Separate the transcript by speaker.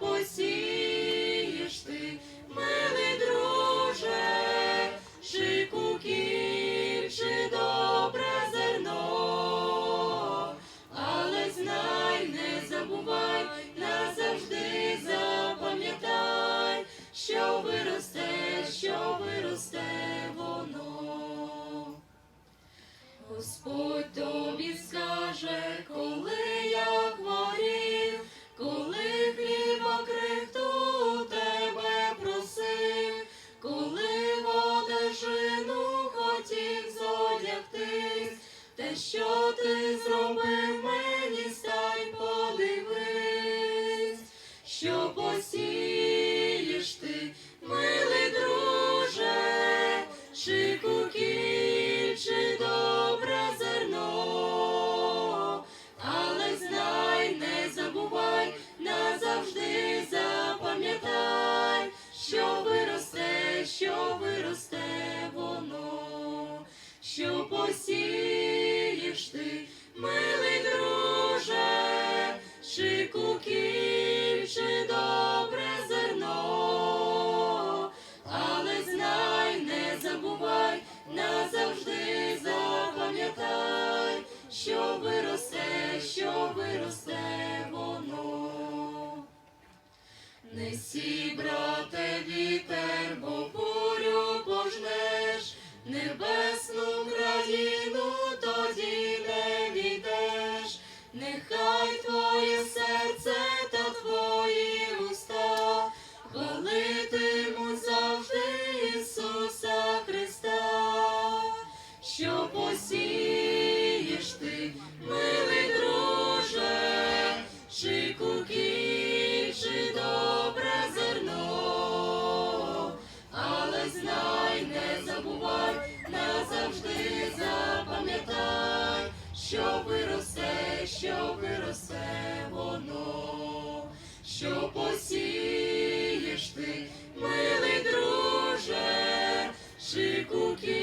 Speaker 1: посів. остерегтись, те, що ти зробив. Несі, брат. що виросте, що виросте воно, що посієш ти, милий друже, шикуки.